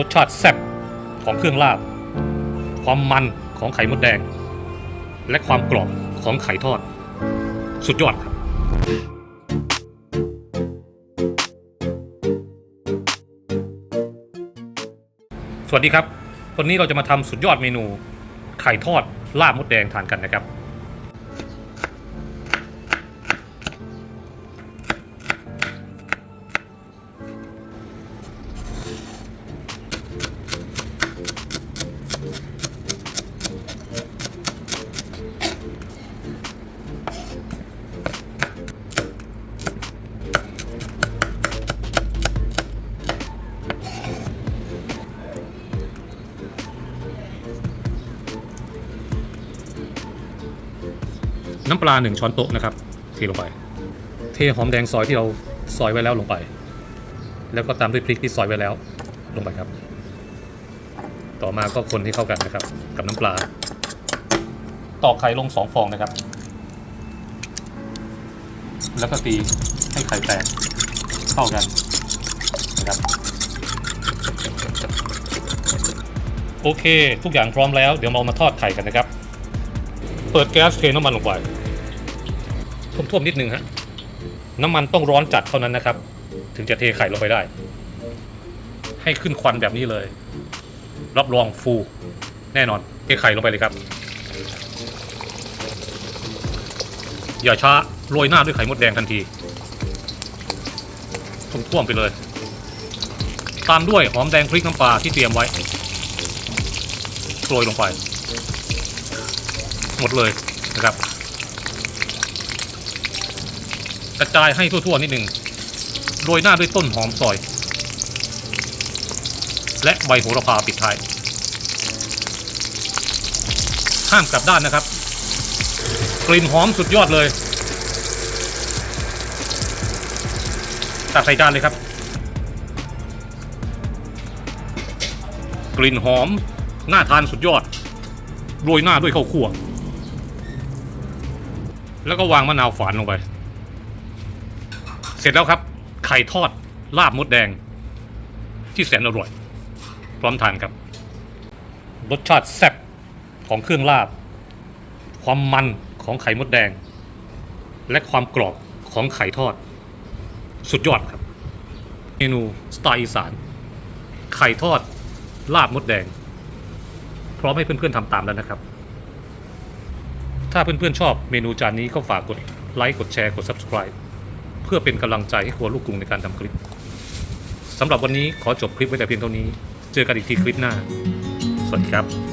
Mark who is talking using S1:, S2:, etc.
S1: รสชาติแซ่บของเครื่องลาบ ความมันของไข่มดแดง และความกรอบของไข่ทอด สุดยอดครับสวัสดีครับ วันนี้เราจะมาทำสุดยอดเมนูไข่ทอดลาบมดแดงทานกันนะครับ น้ำปลาหนึ่งช้อนโต๊ะนะครับ เทลงไป เทหอมแดงซอยที่เราซอยไว้แล้วลงไป แล้วก็ตามด้วยพริกที่ซอยไว้แล้วลงไปครับ ต่อมาก็คนให้เข้ากันนะครับ กับน้ำปลา ตอกไข่ลงสองฟองนะครับ แล้วก็ตีให้ไข่แตกเข้ากันนะครับ โอเค ทุกอย่างพร้อมแล้ว เดี๋ยวเรามาทอดไข่กันนะครับ เปิดแก๊สเทน้ำมันลงไป ท่วมๆนิดนึงฮะน้ำมันต้องร้อนจัดเท่านั้นนะครับ ถึงจะเทไข่ลงไปได้ ให้ขึ้นควันแบบนี้เลย รับรองฟูแน่นอน เทไข่ลงไปเลยครับ อย่าช้าโรยหน้าด้วยไข่มดแดงทันทีท่วมๆไปเลย ตามด้วยหอมแดงพริกน้ำปลาที่เตรียมไว้โรยลงไป หมดเลยนะครับ กระจายให้ทั่วๆนิดหนึ่งโรยหน้าด้วยต้นหอมซอย และใบโหระพาปิดท้าย ห้ามกลับด้านนะครับ กลิ่นหอมสุดยอดเลยตักใส่จานเลยครับ กลิ่นหอมน่าทานสุดยอดโรยหน้าด้วยข้าวคั่ว แล้วก็วางมะนาวฝานลงไป เสร็จแล้วครับ ไข่ทอดลาบมดแดง ที่แสนอร่อย พร้อมทานครับ รสชาติแซ่บของเครื่องลาบ ความมันของไข่มดแดง และความกรอบของไข่ทอด สุดยอดครับ เมนูสไตล์อีสาน ไข่ทอดลาบมดแดง พร้อมให้เพื่อนๆทำตามแล้วนะครับ ถ้าเพื่อนๆชอบเมนูจานนี้ก็ฝากกดไลค์กดแชร์กด subscribe เพื่อเป็นกำลังใจให้ครัวลูกกรุงในการทำคลิปสำหรับวันนี้ขอจบคลิปไว้แต่เพียงเท่านี้ เจอกันอีกทีคลิปหน้า สวัสดีครับ